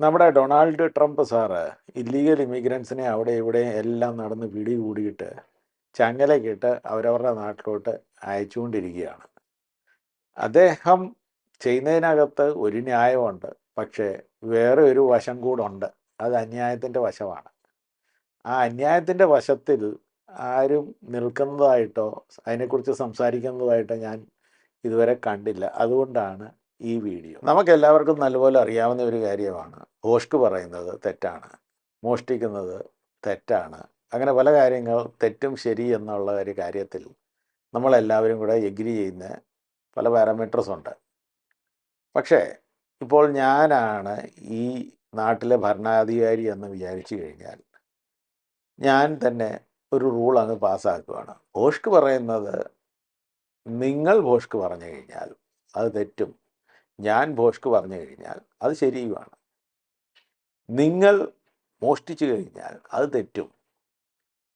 നമ്മുടെ Donald Trump sir illegal ഇമിഗ്രൻസിനെ അവിടെ ഇവിടെ എല്ലാം നടന്ന് പിടികൂടിയിട്ട് കേട്ട് അവരവരുടെ നാട്ടിലോട്ട് അയച്ചുകൊണ്ടിരിക്കുകയാണ്. അദ്ദേഹം ചെയ്യുന്നതിനകത്ത് ഒരു ന്യായമുണ്ട് പക്ഷേ വേറെ ഒരു വശം കൂടുണ്ട് അത് അന്യായത്തിന്റെ വശമാണ്. ആ അന്യായത്തിന്റെ വശത്തിൽ ആരും നിൽക്കുന്നതായിട്ടോ അതിനെക്കുറിച്ച് സംസാരിക്കുന്നതായിട്ടോ ഞാൻ ഇതുവരെ കണ്ടില്ല. അതുകൊണ്ടാണ് ഈ വീഡിയോ. നമുക്ക് എല്ലാവർക്കും നല്ലപോലെ അറിയാവുന്ന ഒരു കാര്യമാണ്. ഭോഷ്ക് പറയുന്നത് തെറ്റാണ്. മോഷ്ടിക്കുന്നത് തെറ്റാണ്. അങ്ങനെ പല കാര്യങ്ങൾ തെറ്റും ശരി എന്നുള്ള ഒരു കാര്യത്തിൽ നമ്മളെല്ലാവരും കൂടെ എഗ്രി ചെയ്യുന്ന പല പാരാമീറ്റേഴ്സ് ഉണ്ട്. പക്ഷേ ഇപ്പോൾ ഞാനാണ് ഈ നാട്ടിലെ ഭരണാധികാരി എന്ന് വിചാരിച്ചു കഴിഞ്ഞാൽ ഞാൻ തന്നെ ഒരു റൂൾ അങ്ങ് പാസ്സാക്കുകയാണ് ഭോഷ്ക് പറയുന്നത് നിങ്ങൾ ഭോഷ്ക് പറഞ്ഞു കഴിഞ്ഞാൽ അത് തെറ്റും ഞാൻ ഭോഷ്ക്ക് പറഞ്ഞു കഴിഞ്ഞാൽ അത് ശരിയുമാണ്. നിങ്ങൾ മോഷ്ടിച്ചു കഴിഞ്ഞാൽ അത് തെറ്റും.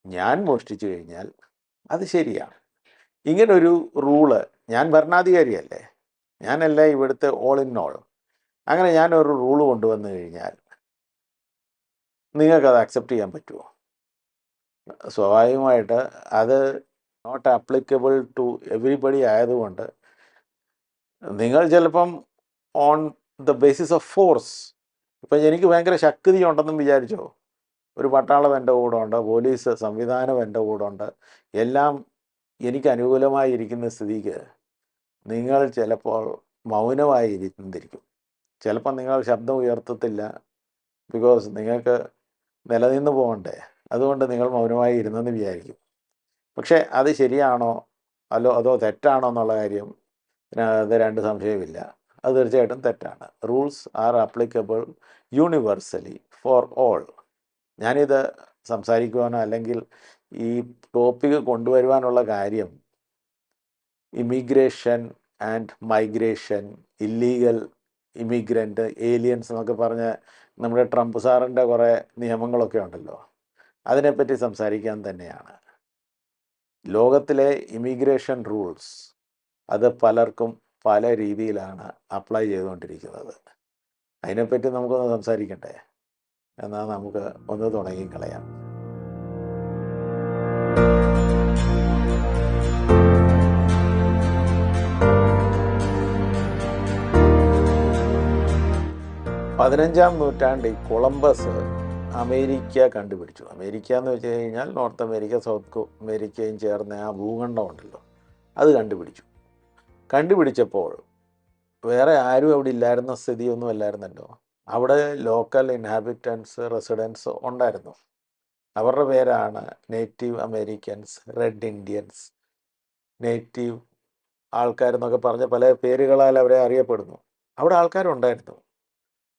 ഞാൻ മോഷ്ടിച്ചു കഴിഞ്ഞാൽ അത് ശരിയാണ്. ഇങ്ങനൊരു റൂൾ ഞാൻ ഭരണാധികാരിയല്ലേ? ഞാനല്ല ഇവിടുത്തെ ഓൾ ഇൻ ഓൾ അങ്ങനെ ഞാനൊരു റൂൾ കൊണ്ടുവന്നു കഴിഞ്ഞാൽ നിങ്ങൾക്കത് അക്സെപ്റ്റ് ചെയ്യാൻ പറ്റുമോ? സ്വാഭാവികമായിട്ട് അത് നോട്ട് ആപ്ലിക്കബിൾ ടു എവറിബഡി ആയതുകൊണ്ട് നിങ്ങൾ ചിലപ്പം on the basis of force ഇപ്പം എനിക്ക് ഭയങ്കര ശക്തി ഉണ്ടെന്നും വിചാരിച്ചോ? ഒരു പട്ടാളം എന്റെ കൂടെ ഉണ്ട് പോലീസ് സംവിധാനം എന്റെ കൂടെ ഉണ്ട് എല്ലാം എനിക്ക് അനുകൂലമായി ഇരിക്കുന്ന സ്ഥിതിക്ക് നിങ്ങൾ ചിലപ്പോൾ മൗനമായി ഇരുന്നിരിക്കും ചിലപ്പോൾ നിങ്ങൾ ശബ്ദം ഉയർത്തത്തില്ല ബിക്കോസ് നിങ്ങൾക്ക് നിലനിന്ന് പോകണ്ടേ. അതുകൊണ്ട് നിങ്ങൾ മൗനമായി ഇരുന്നെന്ന് വിചാരിക്കും. പക്ഷേ അത് ശരിയാണോ? അല്ലോ അതോ തെറ്റാണോ എന്നുള്ള കാര്യം ഇതിനകത്ത് രണ്ട് സംശയമില്ല അത് തീർച്ചയായിട്ടും തെറ്റാണ്. Rules are applicable universally for all ഞാനിത് സംസാരിക്കുവാനോ അല്ലെങ്കിൽ ഈ ടോപ്പിക് കൊണ്ടുവരുവാനുള്ള കാര്യം immigration and migration illegal immigrant aliens എന്നൊക്കെ പറഞ്ഞ് നമ്മുടെ ട്രംപ് സാറിന്റെ കുറേ നിയമങ്ങളൊക്കെ ഉണ്ടല്ലോ. അതിനെപ്പറ്റി സംസാരിക്കാൻ തന്നെയാണ്. ലോകത്തിലെ ഇമിഗ്രേഷൻ റൂൾസ് അത് പലർക്കും പല രീതിയിലാണ് അപ്ലൈ ചെയ്തുകൊണ്ടിരിക്കുന്നത്. അതിനെപ്പറ്റി നമുക്കൊന്ന് സംസാരിക്കട്ടെ? എന്നാൽ നമുക്ക് ഒന്ന് തുടങ്ങിക്കളയാം. പതിനഞ്ചാം നൂറ്റാണ്ടിൽ കൊളംബസ് അമേരിക്ക കണ്ടുപിടിച്ചു. അമേരിക്ക എന്ന് വെച്ച് കഴിഞ്ഞാൽ നോർത്ത് അമേരിക്ക സൗത്ത് അമേരിക്കയും ചേർന്ന ആ ഭൂഖണ്ഡം ഉണ്ടല്ലോ അത് കണ്ടുപിടിച്ചു. കണ്ടുപിടിച്ചപ്പോൾ വേറെ ആരും അവിടെ ഇല്ലായിരുന്ന സ്ഥിതിയൊന്നും അല്ലായിരുന്നല്ലോ. അവിടെ ലോക്കൽ ഇൻഹാബിറ്റൻസ് റെസിഡൻസ് ഉണ്ടായിരുന്നു. അവരുടെ പേരാണ് native Americans red Indians native ആൾക്കാരെന്നൊക്കെ പറഞ്ഞ പല പേരുകളാൽ അവരെ അറിയപ്പെടുന്നു. അവിടെ ആൾക്കാരുണ്ടായിരുന്നു.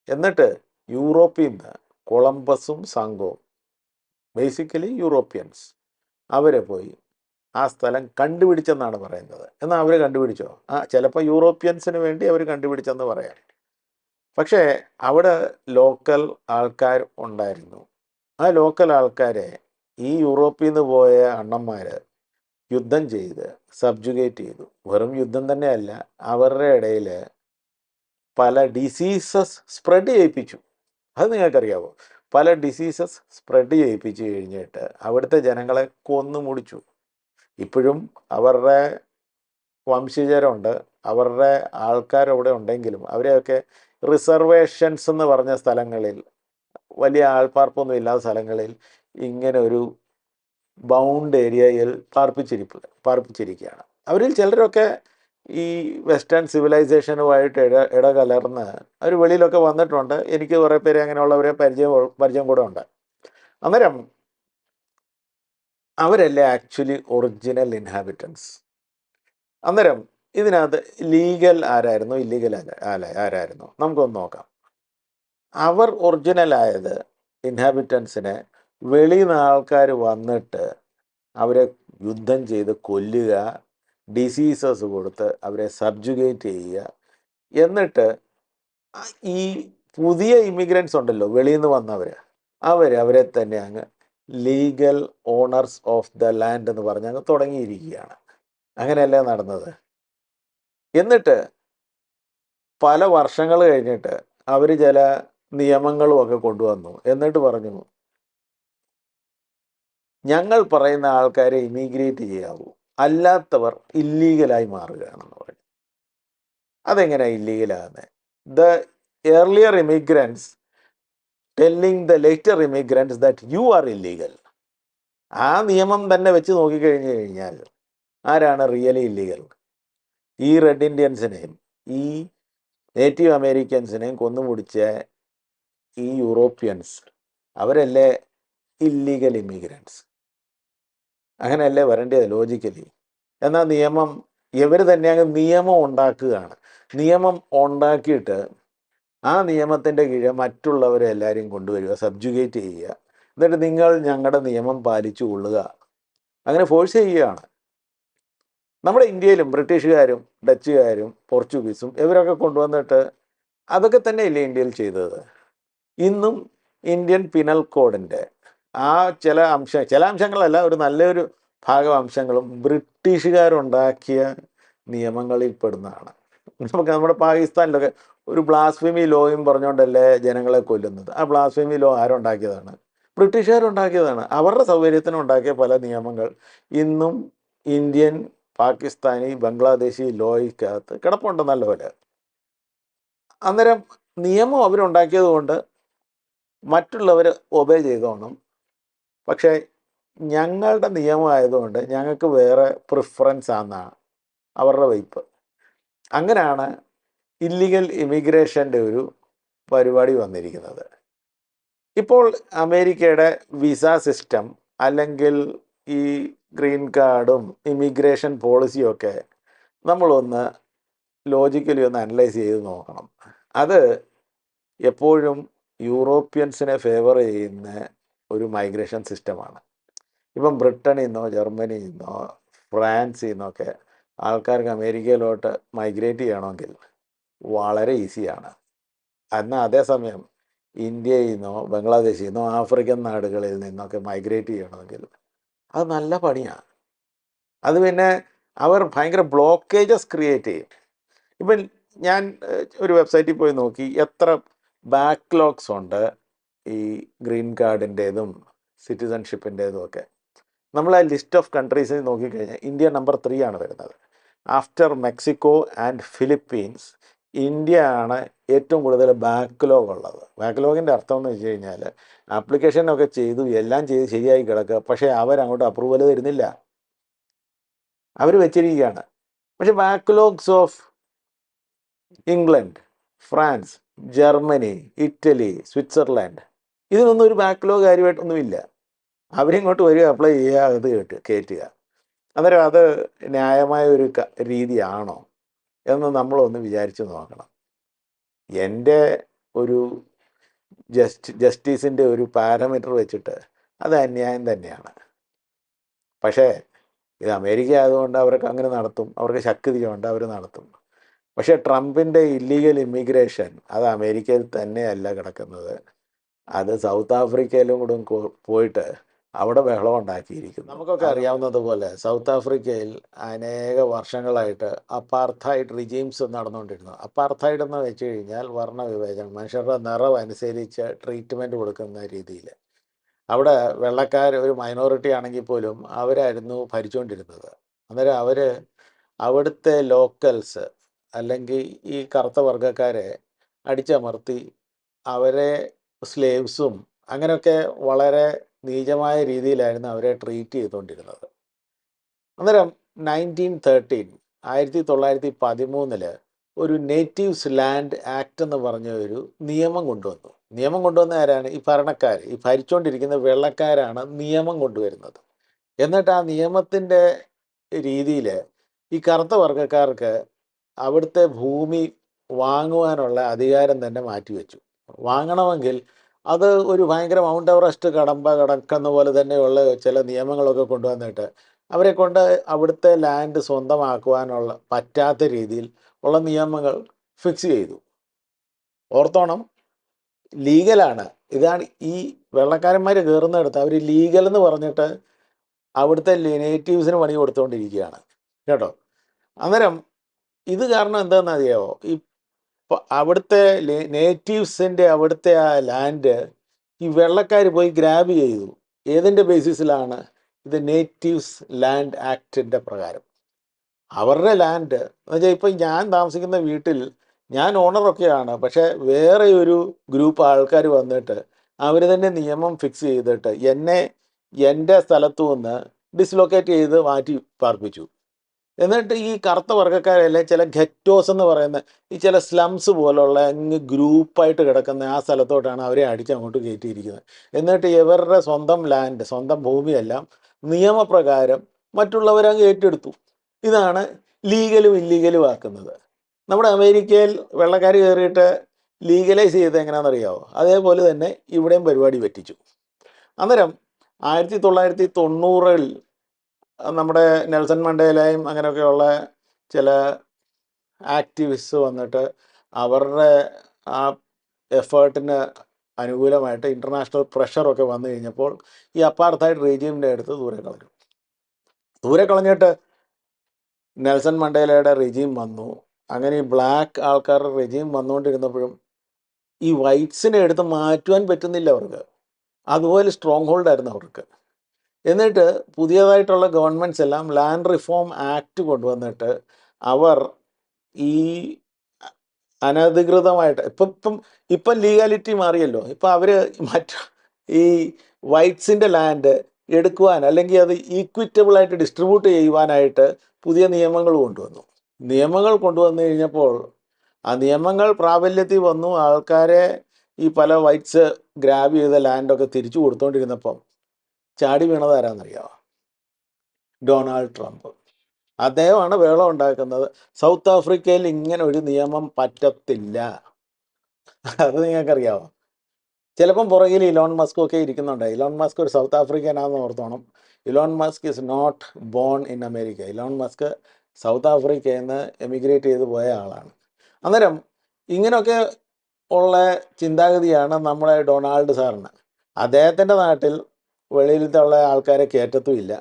എന്നിട്ട് യൂറോപ്പിൽ നിന്ന് കൊളംബസും സംഘവും ബേസിക്കലി യൂറോപ്യൻസ് അവരെ പോയി ആ സ്ഥലം കണ്ടുപിടിച്ചെന്നാണ് പറയുന്നത്. എന്നാൽ അവർ കണ്ടുപിടിച്ചോ? ആ ചിലപ്പോൾ യൂറോപ്യൻസിന് വേണ്ടി അവർ കണ്ടുപിടിച്ചെന്ന് പറയാം. പക്ഷേ അവിടെ ലോക്കൽ ആൾക്കാർ ഉണ്ടായിരുന്നു. ആ ലോക്കൽ ആൾക്കാരെ ഈ യൂറോപ്പിൽ നിന്ന് പോയ അണ്ണന്മാർ യുദ്ധം ചെയ്ത് സബ്ജുഗേറ്റ് ചെയ്തു. വെറും യുദ്ധം തന്നെയല്ല അവരുടെ ഇടയിൽ പല ഡിസീസസ് സ്പ്രെഡ് ചെയ്യിപ്പിച്ചു. അത് നിങ്ങൾക്കറിയാവോ? പല ഡിസീസസ് സ്പ്രെഡ് ചെയ്യിപ്പിച്ച് കഴിഞ്ഞിട്ട് അവിടുത്തെ ജനങ്ങളെ കൊന്നു മുടിച്ചു. ഇപ്പോഴും അവരുടെ വംശജരുണ്ട്. അവരുടെ ആൾക്കാരവിടെ ഉണ്ടെങ്കിലും അവരെയൊക്കെ റിസർവേഷൻസ് എന്ന് പറഞ്ഞ സ്ഥലങ്ങളിൽ വലിയ ആൾപ്പാർപ്പൊന്നും ഇല്ലാത്ത സ്ഥലങ്ങളിൽ ഇങ്ങനെ ഒരു ബൗണ്ട് ഏരിയയിൽ പാർപ്പിച്ചിരിപ്പ് പാർപ്പിച്ചിരിക്കുകയാണ്. അവരിൽ ചിലരൊക്കെ ഈ വെസ്റ്റേൺ സിവിലൈസേഷനുമായിട്ട് ഇട ഇടകലർന്ന് അവർ വെളിയിലൊക്കെ വന്നിട്ടുണ്ട്. എനിക്ക് കുറേ പേര് അങ്ങനെയുള്ളവരെ പരിചയം പരിചയം കൂടെ ഉണ്ട്. അന്നേരം അവരല്ലേ ആക്ച്വലി ഒറിജിനൽ ഇൻഹാബിറ്റൻസ് അന്നേരം ഇതിനകത്ത് ലീഗൽ ആരായിരുന്നു? ഇല്ലീഗൽ ആരായിരുന്നു? നമുക്കൊന്ന് നോക്കാം. അവർ ഒറിജിനൽ ആയത് ഇൻഹാബിറ്റൻസിനെ വെളിയിൽ നിന്ന് ആൾക്കാർ വന്നിട്ട് അവരെ യുദ്ധം ചെയ്ത് കൊല്ലുക ഡിസീസസ് കൊടുത്ത് അവരെ സബ്ജുഗേറ്റ് ചെയ്യുക. എന്നിട്ട് ഈ പുതിയ ഇമിഗ്രൻസ് ഉണ്ടല്ലോ വെളിയിൽ നിന്ന് വന്നവർ അവർ അവരെ തന്നെ അങ്ങ് legal owners of the land എന്ന് പറഞ്ഞ് അങ്ങ് തുടങ്ങിയിരിക്കുകയാണ്. അങ്ങനെയല്ലേ നടന്നത്? എന്നിട്ട് പല വർഷങ്ങൾ കഴിഞ്ഞിട്ട് അവർ ചില നിയമങ്ങളും ഒക്കെ കൊണ്ടുവന്നു. എന്നിട്ട് പറഞ്ഞു ഞങ്ങൾ പറയുന്ന ആൾക്കാരെ ഇമിഗ്രേറ്റ് ചെയ്യാവൂ. അല്ലാത്തവർ ഇല്ലീഗലായി മാറുകയാണെന്ന് പറഞ്ഞു. അതെങ്ങനെയാണ് ഇല്ലീഗലാകുന്നത് the earlier immigrants telling the later immigrants that you are illegal ആ നിയമം തന്നെ വെച്ച് നോക്കിക്കഴിഞ്ഞു കഴിഞ്ഞാൽ ആരാണ് റിയലി ഇല്ലീഗൽ ഈ റെഡ് ഇന്ത്യൻസിനെയും ഈ നേറ്റീവ് അമേരിക്കൻസിനെയും കൊന്നുമുടിച്ച ഈ യൂറോപ്യൻസ് അവരല്ലേ ഇല്ലീഗൽ ഇമിഗ്രൻസ് അങ്ങനെയല്ലേ വരേണ്ടത് ലോജിക്കലി എന്നാൽ നിയമം ഇവർ തന്നെ അങ്ങ് നിയമം ഉണ്ടാക്കുകയാണ്. നിയമം ഉണ്ടാക്കിയിട്ട് ആ നിയമത്തിന്റെ കീഴെ മറ്റുള്ളവരെ എല്ലാവരെയും കൊണ്ടുവരിക സബ്ജുഗേറ്റ് ചെയ്യുക. എന്നിട്ട് നിങ്ങൾ ഞങ്ങളുടെ നിയമം പാലിച്ചു കൊള്ളുക. അങ്ങനെ ഫോഴ്സ് ചെയ്യുകയാണ്. നമ്മുടെ ഇന്ത്യയിലും ബ്രിട്ടീഷുകാരും ഡച്ചുകാരും പോർച്ചുഗീസും ഇവരൊക്കെ കൊണ്ടുവന്നിട്ട് അതൊക്കെ തന്നെയല്ലേ ഇന്ത്യയിൽ ചെയ്തത്? ഇന്നും ഇന്ത്യൻ പിനൽ കോഡിന്റെ ആ ചില അംശ ചില അംശങ്ങളല്ല ഒരു നല്ലൊരു ഭാഗം അംശങ്ങളും ബ്രിട്ടീഷുകാരുണ്ടാക്കിയ നിയമങ്ങളിൽ പെടുന്നതാണ്. നമുക്ക് നമ്മുടെ പാകിസ്ഥാനിലൊക്കെ ഒരു ബ്ലാസ്ഫിമി ലോയും പറഞ്ഞുകൊണ്ടല്ലേ ജനങ്ങളെ കൊല്ലുന്നത്. ആ ബ്ലാസ്ഫിമി ലോ ആരുണ്ടാക്കിയതാണ്? ബ്രിട്ടീഷുകാരുണ്ടാക്കിയതാണ്. അവരുടെ സൗകര്യത്തിന് ഉണ്ടാക്കിയ പല നിയമങ്ങൾ. ഇന്നും ഇന്ത്യൻ പാകിസ്ഥാനി ബംഗ്ലാദേശി ലോയ്ക്കകത്ത് കിടപ്പുണ്ട് നല്ലപോലെ. അന്നേരം നിയമം അവരുണ്ടാക്കിയത് കൊണ്ട് മറ്റുള്ളവർ ഒബേ ചെയ്തോണം പക്ഷേ ഞങ്ങളുടെ നിയമമായതുകൊണ്ട് ഞങ്ങൾക്ക് വേറെ പ്രിഫറൻസ് ആണെന്നാണ് അവരുടെ വയ്പ് അങ്ങനെയാണ് ഇല്ലീഗൽ ഇമിഗ്രേഷന്റെ ഒരു പരിപാടി വന്നിരിക്കുന്നത്. ഇപ്പോൾ അമേരിക്കയുടെ വിസ സിസ്റ്റം അല്ലെങ്കിൽ ഈ ഗ്രീൻ കാർഡും ഇമിഗ്രേഷൻ പോളിസിയും ഒക്കെ നമ്മളൊന്ന് ലോജിക്കലി ഒന്ന് അനലൈസ് ചെയ്ത് നോക്കണം. അത് എപ്പോഴും യൂറോപ്യൻസിനെ ഫേവർ ചെയ്യുന്ന ഒരു മൈഗ്രേഷൻ സിസ്റ്റമാണ് ഇപ്പം ബ്രിട്ടനിൽ നിന്നോ ജർമ്മനിയിൽ നിന്നോ ഫ്രാൻസിൽ നിന്നോ ഒക്കെ ആൾക്കാർക്ക് അമേരിക്കയിലോട്ട് മൈഗ്രേറ്റ് ചെയ്യണമെങ്കിൽ വളരെ ഈസിയാണ്. എന്നാൽ അതേസമയം ഇന്ത്യയിൽ നിന്നോ ബംഗ്ലാദേശിൽ നിന്നോ ആഫ്രിക്കൻ നാടുകളിൽ നിന്നൊക്കെ മൈഗ്രേറ്റ് ചെയ്യണമെങ്കിൽ അത് നല്ല പണിയാണ്. അത് പിന്നെ അവർ ഭയങ്കര ബ്ലോക്കേജസ് ക്രിയേറ്റ് ചെയ്യും. ഇപ്പം ഞാൻ ഒരു വെബ്സൈറ്റിൽ പോയി നോക്കി എത്ര ബാക്ക്ലോഗ്സ് ഉണ്ട് ഈ ഗ്രീൻ കാർഡിന്റേതും സിറ്റിസൺഷിപ്പിന്റേതും ഒക്കെ. നമ്മൾ ആ ലിസ്റ്റ് ഓഫ് കൺട്രീസിൽ നോക്കിക്കഴിഞ്ഞാൽ ഇന്ത്യ നമ്പർ ത്രീ ആണ് വരുന്നത്. After Mexico and Philippines India ആണ് ഏറ്റവും കൂടുതൽ ബാക്ക്ലോഗ് ഉള്ളത്. ബാക്ക്ലോഗിന്റെ അർത്ഥം എന്ന് വെച്ച് കഴിഞ്ഞാൽ ആപ്ലിക്കേഷനൊക്കെ ചെയ്തു എല്ലാം ചെയ്ത് ശരിയായി കിടക്കുക. പക്ഷേ അവരങ്ങോട്ട് അപ്രൂവൽ തരുന്നില്ല. അവർ വെച്ചിരിക്കുകയാണ്. പക്ഷേ backlogs of England France Germany Italy Switzerland ഇതിനൊന്നും ഒരു ബാക്ക്ലോഗ് കാര്യമായിട്ടൊന്നുമില്ല അവരിങ്ങോട്ട് വരിക അപ്ലൈ ചെയ്യുക അത് കേട്ട് കയറ്റുക അന്നേരം അത് ന്യായമായ ഒരു രീതിയാണോ? എന്ന് നമ്മളൊന്ന് വിചാരിച്ച് നോക്കണം. എന്റെ ഒരു ജസ്റ്റ് ജസ്റ്റിസിന്റെ ഒരു പാരാമീറ്റർ വെച്ചിട്ട് അത് അന്യായം തന്നെയാണ്. പക്ഷേ ഇത് അമേരിക്ക ആയതുകൊണ്ട് അവർക്ക് അങ്ങനെ നടത്തും. അവർക്ക് ശക്തിയുണ്ട് അവർ നടത്തും. പക്ഷേ ട്രംപിന്റെ ഇല്ലീഗൽ ഇമിഗ്രേഷൻ അത് അമേരിക്കയിൽ തന്നെയല്ല കിടക്കുന്നത്. അത് സൗത്ത് ആഫ്രിക്കയിലും കൂടെ പോയിട്ട് അവിടെ ബഹളം ഉണ്ടാക്കിയിരിക്കുന്നു. നമുക്കൊക്കെ അറിയാവുന്നതുപോലെ സൗത്ത് ആഫ്രിക്കയിൽ അനേക വർഷങ്ങളായിട്ട് അപ്പാർത്തൈഡ് റിജീംസ് നടന്നുകൊണ്ടിരുന്നു. അപ്പാർത്തൈഡ് എന്ന് വെച്ച് കഴിഞ്ഞാൽ വർണവിവേചനം മനുഷ്യരുടെ നിറം അനുസരിച്ച് ട്രീറ്റ്മെന്റ് കൊടുക്കുന്ന രീതിയിൽ. അവിടെ വെള്ളക്കാർ ഒരു മൈനോറിറ്റി ആണെങ്കിൽ പോലും അവരായിരുന്നു ഭരിച്ചുകൊണ്ടിരുന്നത്. അന്നേരം അവർ അവിടുത്തെ ലോക്കൽസ് അല്ലെങ്കിൽ ഈ കറുത്ത വർഗക്കാരെ അടിച്ചമർത്തി അവരെ സ്ലേവ്സും അങ്ങനെയൊക്കെ വളരെ നീചമായ രീതിയിലായിരുന്നു അവരെ ട്രീറ്റ് ചെയ്തുകൊണ്ടിരുന്നത്. അന്നേരം നയന്റീൻ തേർട്ടീൻ ആയിരത്തി തൊള്ളായിരത്തി പതിമൂന്നിൽ ഒരു നേറ്റീവ്സ് ലാൻഡ് ആക്ട് എന്ന് പറഞ്ഞ ഒരു നിയമം കൊണ്ടുവന്നു. നിയമം കൊണ്ടുവന്ന ആരാണ്? ഈ ഭരണക്കാർ ഈ ഭരിച്ചുകൊണ്ടിരിക്കുന്ന വെള്ളക്കാരാണ് നിയമം കൊണ്ടുവരുന്നത്. എന്നിട്ട് ആ നിയമത്തിന്റെ രീതിയിൽ ഈ കറുത്ത വർഗക്കാർക്ക് അവിടുത്തെ ഭൂമി വാങ്ങുവാനുള്ള അധികാരം തന്നെ മാറ്റിവെച്ചു. വാങ്ങണമെങ്കിൽ അത് ഒരു ഭയങ്കര മൗണ്ട് എവറസ്റ്റ് കടമ്പ കടക്കുന്ന പോലെ തന്നെയുള്ള ചില നിയമങ്ങളൊക്കെ കൊണ്ടുവന്നിട്ട് അവരെ കൊണ്ട് അവിടുത്തെ ലാൻഡ് സ്വന്തമാക്കുവാനുള്ള പറ്റാത്ത രീതിയിൽ ഉള്ള നിയമങ്ങൾ ഫിക്സ് ചെയ്തു. ഓർത്തോണം ലീഗലാണ് ഇതാണ് ഈ വെള്ളക്കാരന്മാർ കയറുന്നിടത്ത് അവർ ലീഗൽ എന്ന് പറഞ്ഞിട്ട് അവിടുത്തെ നേറ്റീവ്സിന് പണി കൊടുത്തുകൊണ്ടിരിക്കുകയാണ് കേട്ടോ? അന്നേരം ഇത് കാരണം എന്താണെന്ന് അറിയാമോ ഈ അപ്പോൾ അവിടുത്തെ നേറ്റീവ്സിന്റെ അവിടുത്തെ ആ ലാൻഡ് ഈ വെള്ളക്കാർ പോയി ഗ്രാബ് ചെയ്തു. ഏതിന്റെ ബേസിസിലാണ് ഇത് നേറ്റീവ്സ് ലാൻഡ് ആക്ടിന്റെ പ്രകാരം. അവരുടെ ലാൻഡ് എന്ന് വെച്ചാൽ ഇപ്പം ഞാൻ താമസിക്കുന്ന വീട്ടിൽ ഞാൻ ഓണറൊക്കെയാണ് പക്ഷേ വേറെ ഒരു ഗ്രൂപ്പ് ആൾക്കാർ വന്നിട്ട് അവർ തന്നെ നിയമം ഫിക്സ് ചെയ്തിട്ട് എന്നെ എന്റെ സ്ഥലത്തു നിന്ന് ഡിസ്ലൊക്കേറ്റ് ചെയ്ത് മാറ്റി പാർപ്പിച്ചു. എന്നിട്ട് ഈ കറുത്ത വർഗക്കാരല്ലേ ചില ഗെറ്റോസ് എന്ന് പറയുന്ന ഈ ചില സ്ലംസ് പോലുള്ള അങ്ങ് ഗ്രൂപ്പായിട്ട് കിടക്കുന്ന ആ സ്ഥലത്തോട്ടാണ് അവരെ അടിച്ചങ്ങോട്ട് കയറ്റിയിരിക്കുന്നത്. എന്നിട്ട് ഇവരുടെ സ്വന്തം ലാൻഡ് സ്വന്തം ഭൂമിയെല്ലാം നിയമപ്രകാരം മറ്റുള്ളവരങ്ങ് ഏറ്റെടുത്തു. ഇതാണ് ലീഗലും ഇല്ലീഗലും ആക്കുന്നത്. നമ്മുടെ അമേരിക്കയിൽ വെള്ളക്കാർ കയറിയിട്ട് ലീഗലൈസ് ചെയ്ത് എങ്ങനെയാണെന്നറിയാമോ അതേപോലെ തന്നെ ഇവിടെയും പരിപാടി പറ്റിച്ചു. അന്നേരം ആയിരത്തി തൊള്ളായിരത്തി തൊണ്ണൂറിൽ നമ്മുടെ നെൽസൺ മണ്ടേലയും അങ്ങനെയൊക്കെയുള്ള ചില ആക്ടിവിസ്റ്റ് വന്നിട്ട് അവരുടെ ആ എഫേർട്ടിന് അനുകൂലമായിട്ട് ഇന്റർനാഷണൽ പ്രഷറൊക്കെ വന്നു കഴിഞ്ഞപ്പോൾ ഈ അപ്പാർത്തൈഡ് റീജിയമിന്റെ അടുത്ത് ദൂരെ കളഞ്ഞു. ദൂരെ കളഞ്ഞിട്ട് നെൽസൺ മണ്ടേലയുടെ റെജീം വന്നു. അങ്ങനെ ഈ ബ്ലാക്ക് ആൾക്കാരുടെ റെജീം വന്നുകൊണ്ടിരുന്നപ്പോഴും ഈ വൈറ്റ്സിനെ എടുത്ത് മാറ്റുവാൻ പറ്റുന്നില്ല അവർക്ക്. അതുപോലെ സ്ട്രോങ് ഹോൾഡായിരുന്നു അവർക്ക്. എന്നിട്ട് പുതിയതായിട്ടുള്ള ഗവൺമെന്റ്സ് എല്ലാം ലാൻഡ് റിഫോം ആക്ട് കൊണ്ടുവന്നിട്ട് അവർ ഈ അനധികൃതമായിട്ട് ഇപ്പം ഇപ്പം ഇപ്പം ലീഗാലിറ്റി മാറിയല്ലോ. ഇപ്പം അവർ മറ്റു ഈ വൈറ്റ്സിന്റെ ലാൻഡ് എടുക്കുവാൻ അല്ലെങ്കിൽ അത് ഈക്വിറ്റബിൾ ആയിട്ട് ഡിസ്ട്രിബ്യൂട്ട് ചെയ്യുവാനായിട്ട് പുതിയ നിയമങ്ങൾ കൊണ്ടുവന്നു. നിയമങ്ങൾ കൊണ്ടുവന്നു കഴിഞ്ഞപ്പോൾ ആ നിയമങ്ങൾ പ്രാബല്യത്തിൽ വന്നു. ആൾക്കാരെ ഈ പല വൈറ്റ്സ് ഗ്രാബ് ചെയ്ത ലാൻഡൊക്കെ തിരിച്ചു കൊടുത്തുകൊണ്ടിരുന്നപ്പം ചാടി വീണത് ആരാന്നറിയാമോ ഡൊണാൾഡ് ട്രംപ്. അദ്ദേഹമാണ് വേളം ഉണ്ടാക്കുന്നത്. സൗത്ത് ആഫ്രിക്കയിൽ ഇങ്ങനെ ഒരു നിയമം പറ്റത്തില്ല. അത് നിങ്ങൾക്കറിയാമോ ചിലപ്പം പുറകിൽ ഇലോൺ മസ്ക് ഒക്കെ ഇരിക്കുന്നുണ്ട്. ഇലോൺ മസ്ക് ഒരു സൗത്ത് ആഫ്രിക്കനാണെന്ന് ഓർത്തോണം. Elon Musk is not born in America. Elon Musk South ആഫ്രിക്കയിൽ നിന്ന് എമിഗ്രേറ്റ് ചെയ്ത് പോയ ആളാണ്. അന്നേരം ഇങ്ങനെയൊക്കെ ഉള്ള ചിന്താഗതിയാണ് നമ്മുടെ ഡൊണാൾഡ് സാറിന്. അദ്ദേഹത്തിന്റെ നാട്ടിൽ വെളിയിലത്തെ ഉള്ള ആൾക്കാരെ കയറ്റത്തുമില്ല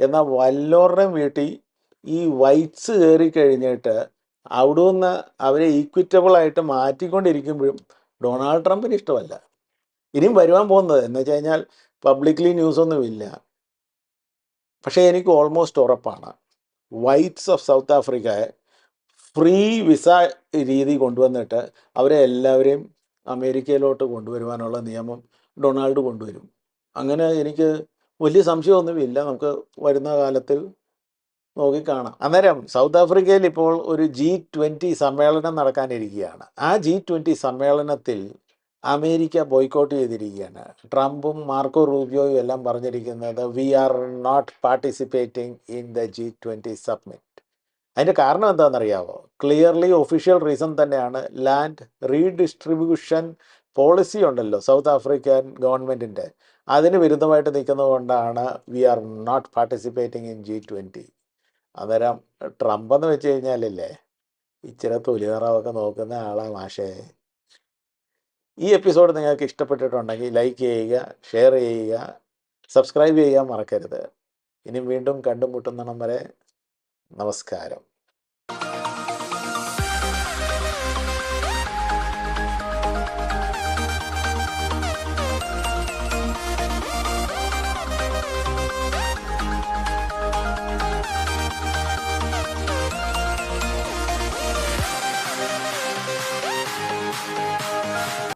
എന്നാൽ വല്ലോരുടെയും വീട്ടിൽ ഈ വൈറ്റ്സ് കയറി കഴിഞ്ഞിട്ട് അവിടെ നിന്ന് അവരെ ഈക്വിറ്റബിളായിട്ട് മാറ്റിക്കൊണ്ടിരിക്കുമ്പോഴും ഡൊണാൾഡ് ട്രംപിന് ഇഷ്ടമല്ല. ഇനിയും വരുവാൻ പോകുന്നത് എന്ന് വെച്ച് കഴിഞ്ഞാൽ പബ്ലിക്ലി ന്യൂസൊന്നുമില്ല. പക്ഷേ എനിക്ക് ഓൾമോസ്റ്റ് ഉറപ്പാണ്. വൈറ്റ്സ് ഓഫ് സൗത്ത് ആഫ്രിക്കയെ ഫ്രീ വിസ രീതി കൊണ്ടുവന്നിട്ട് അവരെ എല്ലാവരെയും അമേരിക്കയിലോട്ട് കൊണ്ടുവരുവാനുള്ള നിയമം ഡൊണാൾഡ് കൊണ്ടുവരും. അങ്ങനെ എനിക്ക് വലിയ സംശയമൊന്നുമില്ല. നമുക്ക് വരുന്ന കാലത്തിൽ നോക്കിക്കാണാം. അന്നേരം സൗത്ത് ആഫ്രിക്കയിൽ ഇപ്പോൾ ഒരു ജി ട്വന്റി സമ്മേളനം നടക്കാനിരിക്കുകയാണ്. ആ ജി ട്വന്റി സമ്മേളനത്തിൽ അമേരിക്ക ബോയ്ക്കോട്ട് ചെയ്തിരിക്കുകയാണ്. ട്രംപും മാർക്കോ റൂബിയോയും എല്ലാം പറഞ്ഞിരിക്കുന്നത് we are not participating in the G twenty summit അതിന്റെ കാരണം എന്താണെന്നറിയാവോ? ക്ലിയർലി ഒഫീഷ്യൽ റീസൺ തന്നെയാണ് ലാൻഡ് റീഡിസ്ട്രിബ്യൂഷൻ പോളിസി ഉണ്ടല്ലോ സൗത്ത് ആഫ്രിക്കൻ ഗവൺമെന്റിന്റെ അതിന് വിരുദ്ധമായിട്ട് നിൽക്കുന്നതുകൊണ്ടാണ് we are not participating in G twenty. അന്നേരം ട്രംപ് എന്ന് വെച്ച് കഴിഞ്ഞാലല്ലേ ഇച്ചിരി തൊലിതറവൊക്കെ നോക്കുന്ന ആളാണ് മാഷേ. ഈ എപ്പിസോഡ് നിങ്ങൾക്ക് ഇഷ്ടപ്പെട്ടിട്ടുണ്ടെങ്കിൽ ലൈക്ക് ചെയ്യുക ഷെയർ ചെയ്യുക സബ്സ്ക്രൈബ് ചെയ്യാൻ മറക്കരുത്. ഇനി വീണ്ടും കണ്ടുമുട്ടുന്നണം വരെ നമസ്കാരം.